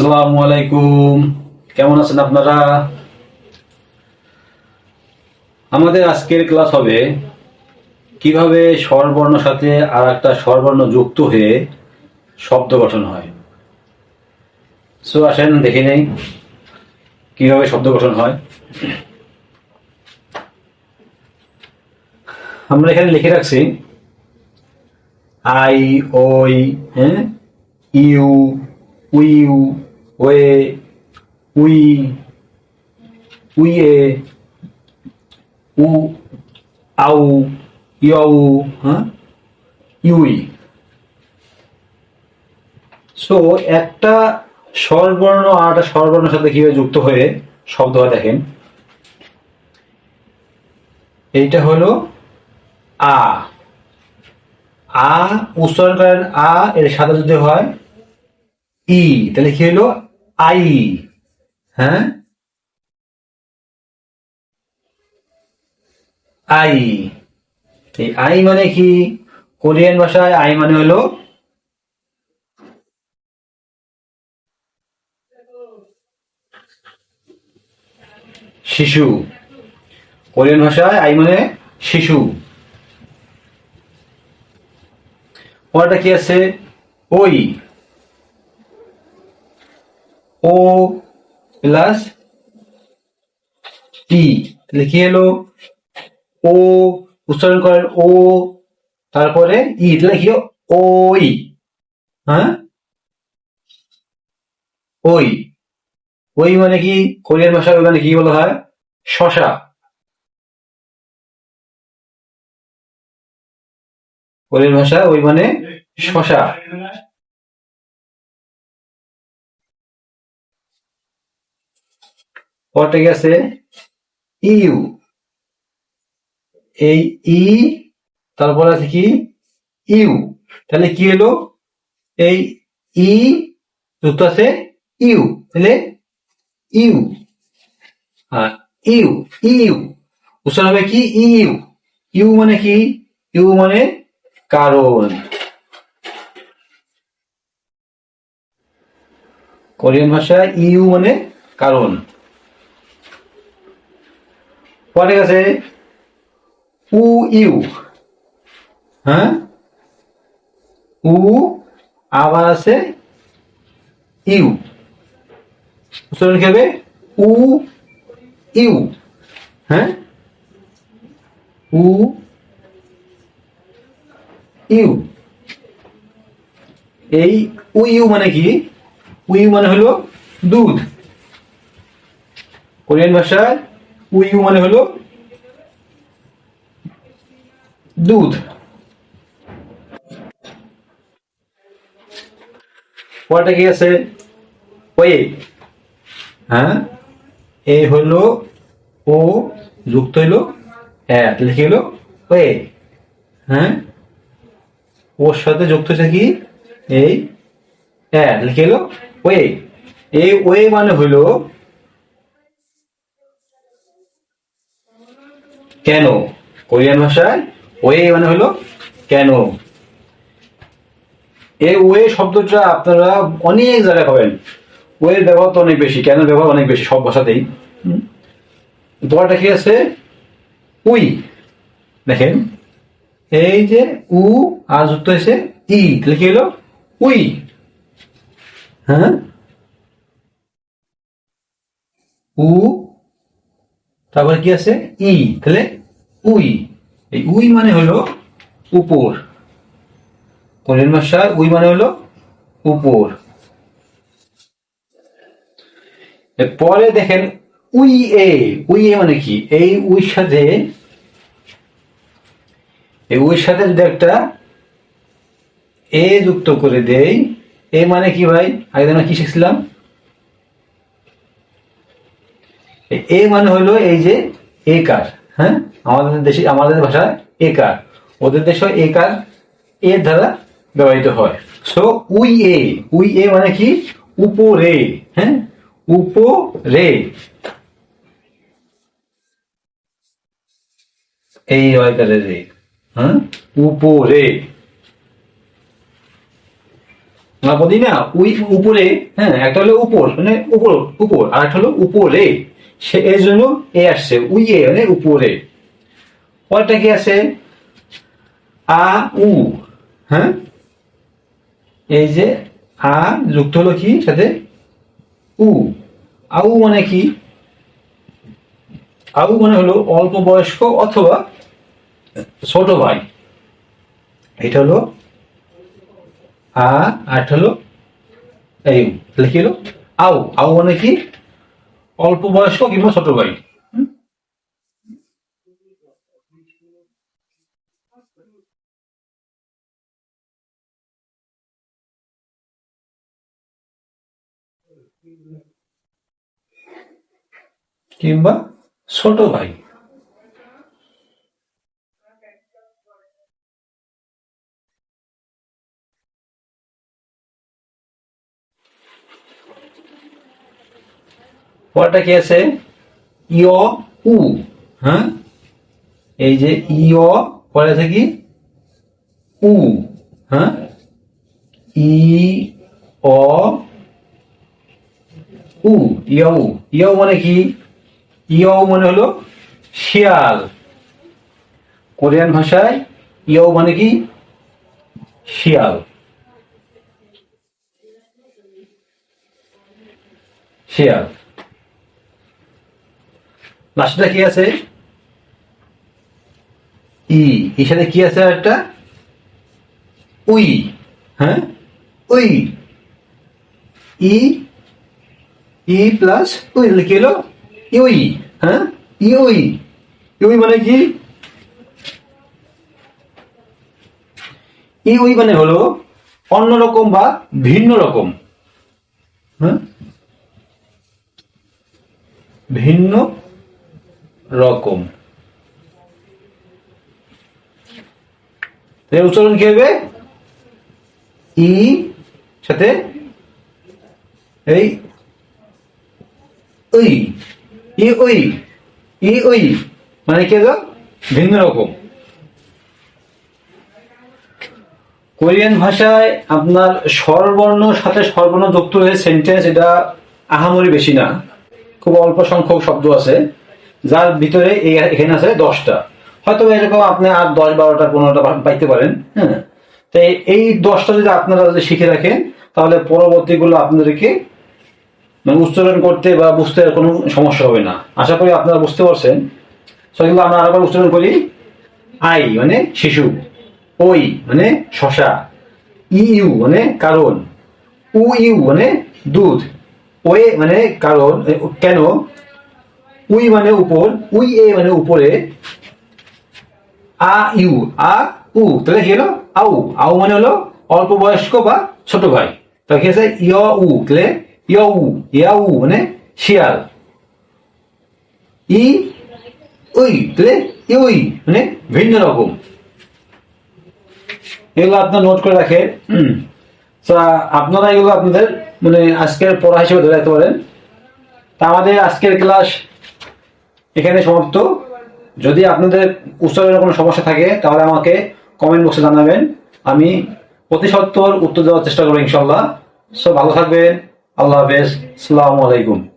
আসসালামু আলাইকুম কেমন আছেন আপনারা? আমাদের আজকের ক্লাস হবে কীভাবে স্বরবর্ণ সাথে আর একটা স্বরবর্ণ যুক্ত হয়ে শব্দ গঠন হয়। সো আসেন, দেখে নেই কীভাবে শব্দ গঠন হয়। আমরা এখানে লিখে রাখছি আই, ওই হ্যাঁ ইউ উইউ ওয়ে উই, উইয়ে, উ, আউ ইউ হ্যাঁ? ইউই। সো একটা স্বরবর্ণ আর একটা স্বরবর্ণের সাথে কীভাবে যুক্ত হয়ে শব্দ হয় দেখেন। এইটা হলো আ। আ, উচ্চারণ করেন আ, এর সাথে যদি হয় ই। তাহলে কি হলো? আই হ্যাঁ? আই, এই আই মানে কি? কোরিয়ান ভাষায় আই মানে হলো? শিশু। কোরিয়ান ভাষায় আই মানে শিশু। পরটা কি আছে? ওই। ও প্লাস টি তাহলে হলো ও উচ্চারণ করেন ও তারপরে ই তাহলে কি হলো? ওই হ্যাঁ? ওই ওই মানে কি? কোরিয়ান ভাষায় মানে কি বলা হয়? শশা। কোরিয়ান ভাষা ওই মানে শশা। পরটা কি আছে ইউ। এই ই, তারপর আছে কি? ইউ। তাহলে কি হলো এই ই, যুক্ত আছে ইউ। তাহলে ইউ। হ্যাঁ ইউ ইউ। উচ্চারণ হবে কি? ইউ। ইউ মানে কি? ইউ মানে কারণ। কোরিয়ান ভাষায় ইউ মানে কারণ। পরে গেছে উ ইউ হ্যাঁ উ আবার আছে ইউ। উচ্চারণ উ ইউ হ্যাঁ উ ইউ এই উ ইউ মানে কি? উ ইউ মানে হলো দুধ। কোরিয়ান ভাষায় উ ইউ মানে হলো দুধ। পরটা কি আছে? ওয়ে হ্যাঁ? এই হলো ও যুক্ত হইল এক লিখে হলো? ওয়ে হ্যাঁ? ওর সাথে যুক্ত হচ্ছে কি? এই এক লিখে হলো? ওয়ে এই ওয়ে মানে হলো কেন? কোরিয়ান ভাষায় ওয়ে মানে হলো কেন? এই ওয়ে শব্দটা আপনারা অনেক জায়গায় পাবেন। ওয়ের ব্যবহার তো অনেক বেশি কেন ব্যবহার অনেক বেশি সব ভাষাতেই। দোয়াটা কি আছে? উই। দেখেন, এই যে উ, আর যুক্ত হয়েছে ই, তাহলে কি হলো? উই। হ্যাঁ? উ তারপরে কি আছে? ই। তাহলে উই। এই উই মানে হলো উপর। কোরিয়ান ভাষায় উই মানে হলো উপর। পরে দেখেন উই এ। উই এ মানে কি? এই উইর সাথে, এই উইর সাথে যদি একটা এ যুক্ত করে দেই, এ মানে কি ভাই? আগে আমরা কি শিখছিলাম এই এ মানে হলো এই যে একার হ্যাঁ? আমাদের দেশে আমাদের ভাষায় একার। ওদের দেশে একার এর দ্বারা ব্যবহৃত হয়। সো উই এ উই এ মানে কি? উপরে হ্যাঁ? উপরে এই ওয়াইকারের রে হ্যাঁ? উপরে না বলি না? উই উপরে হ্যাঁ? একটা হলো উপর মানে উপর উপর আর একটা হলো উপরে সে এর জন্য এ আসছে, উই এ মানে উপরে। পরটা কি আছে? আ, উ হ্যাঁ? এই যে আ যুক্ত হলো কি? সাথে উ। আউ মানে কি? আউ মানে হলো অল্প বয়স্ক অথবা ছোট ভাই। এটা হলো আ আট হলো এই তাহলে কি হলো? আউ আউ মানে কি? অল্প বয়স্ক কিংবা ছোট ভাই? কিংবা ছোট ভাই পরটা কি আছে? ইয়, উ হ্যাঁ? এই যে ইয়, পরে আছে কি? উ হ্যাঁ? ই, অ, উ ইয়উ ইয়উ মানে কি? ইয়উ মানে হলো শিয়াল। কোরিয়ান ভাষায় ইয়উ মানে কি? শিয়াল। শিয়াল। লাস্টটা কি আছে? ই এর সাথে কি আছে একটা? উই হ্যাঁ? উই, ই ই প্লাস উই কি হলো? ইউই হ্যাঁ? ইউই ইউই মানে কি? ইউই মানে হলো অন্যরকম বা ভিন্ন রকম হ্যাঁ? ভিন্ন রকম। উচ্চারণ কি হবে? ই, সাথে এই ওই ই ওই ই ওই মানে কি ভিন্ন রকম। কোরিয়ান ভাষায় আপনার স্বরবর্ণ, সাথে স্বরবর্ণ যুক্ত হয়ে সেন্টেন্স এটা আহামরি বেশি না। খুব অল্প সংখ্যক শব্দ আছে। যার ভিতরে এখানে আছে দশটা। হয়তো এরকম আপনি আর দশ, বারোটা, পনেরোটা পাইতে পারেন হ্যাঁ। তাই এই- দশটা যদি আপনারা যদি শিখে রাখেন, তাহলে পরবর্তীগুলো আপনাদেরকে মানে উচ্চারণ করতে বা বুঝতে কোনো সমস্যা হবে না। আশা করি আপনারা বুঝতে পারছেন। সেগুলো আমরা আরেকবার উচ্চারণ করি। আই মানে শিশু, ওই মানে শশা, ইউ মানে কারণ, উ ইউ মানে দুধ, ওয়ে মানে কারণ কেন উই মানে উপর, উই এ মানে উপরে, আ ইউ, আ উ, তাহলে কি হলো? আউ আউ মানে হলো অল্প বয়স্ক বা ছোট ভাই। তাহলে কি আছে ইয় উ, তাহলে ইয় উ ইয়া উ মানে শিয়াল। ই উই, তাহলে ইউই মানে ভিন্ন রকম। এগুলো আপনার নোট করে রাখেন। আপনারা এগুলো আপনাদের মানে আজকের পড়া হিসেবে ধরে রাখতে পারেন। তা আমাদের আজকের ক্লাস এখানে সমাপ্ত। যদি আপনাদের উচ্চারণের কোনো সমস্যা থাকে, তাহলে আমাকে কমেন্ট বক্সে জানাবেন। আমি অতি সত্তর উত্তর দেওয়ার চেষ্টা করব ইনশাল্লাহ সব ভালো থাকবেন। আল্লাহ হাফেজ। সালামু আলাইকুম।